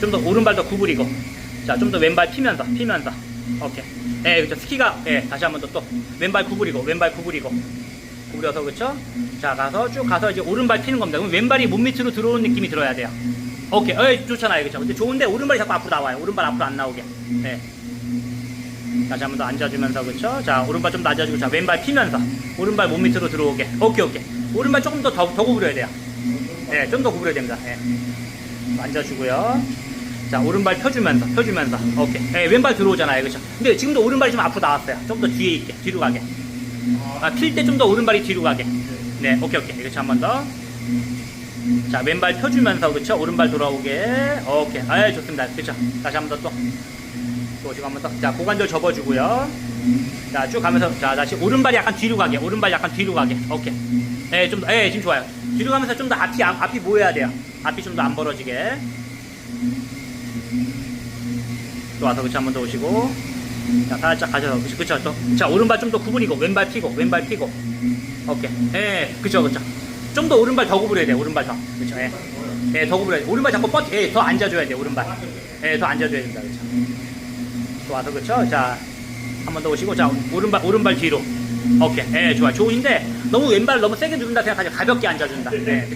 좀 더 오른발 더 구부리고. 자, 좀 더 왼발 피면서, 피면서. 오케이. 예, 그죠. 스키가, 예, 다시 한번 더 또. 왼발 구부리고, 왼발 구부리고. 구부려서, 그쵸? 자, 가서 쭉 가서 이제 오른발 피는 겁니다. 그럼 왼발이 몸 밑으로 들어오는 느낌이 들어야 돼요. 오케이. 어이, 좋잖아요. 그쵸? 근데 좋은데 오른발이 자꾸 앞으로 나와요. 오른발 앞으로 안 나오게. 예. 다시 한 번 더 앉아주면서, 그쵸? 자, 오른발 좀 낮아지고, 자, 왼발 피면서. 오른발 몸 밑으로 들어오게. 오케이, 오케이. 오른발 조금 더, 더, 더 구부려야 돼요. 예, 좀더 구부려야 됩니다. 예. 앉아주고요. 자, 오른발 펴주면서, 펴주면서. 오케이. 예, 왼발 들어오잖아요. 그쵸? 근데 지금도 오른발이 좀 앞으로 나왔어요. 좀 더 뒤에 있게. 뒤로 가게. 아, 필 때 좀 더 오른발이 뒤로 가게. 네, 오케이, 오케이. 그렇죠. 한 번 더. 자, 왼발 펴주면서, 그쵸? 오른발 돌아오게. 오케이. 아, 좋습니다. 그쵸? 다시 한 번 더 또. 또 지금 한번 더. 자, 고관절 접어주고요. 자, 쭉 가면서, 자, 다시 오른발이 약간 뒤로 가게. 오른발 약간 뒤로 가게. 오케이. 예, 좀 더, 예, 지금 좋아요. 뒤로 가면서 좀 더 앞이, 앞, 앞이 모여야 돼요. 앞이 좀 더 안 벌어지게. 또 와서 그쵸, 한번 더 오시고. 자, 살짝 가셔서, 그쵸, 그쵸, 또. 자, 오른발 좀 더 구부리고, 왼발 피고, 왼발 피고. 오케이. 예, 그쵸, 그쵸. 좀 더 오른발 더 구부려야 돼, 오른발 더. 그쵸, 예. 예, 더 구부려야 돼. 오른발 자꾸 뻗, 예, 더 앉아줘야 돼, 오른발. 예, 더 앉아줘야 된다, 그쵸. 또 와서, 그쵸. 자, 한 번 더 오시고, 자, 오른발, 오른발 뒤로. 오케이. 예, 좋아. 좋은데, 너무 왼발을 너무 세게 누른다 생각하지 가볍게 앉아준다. 네, 그쵸.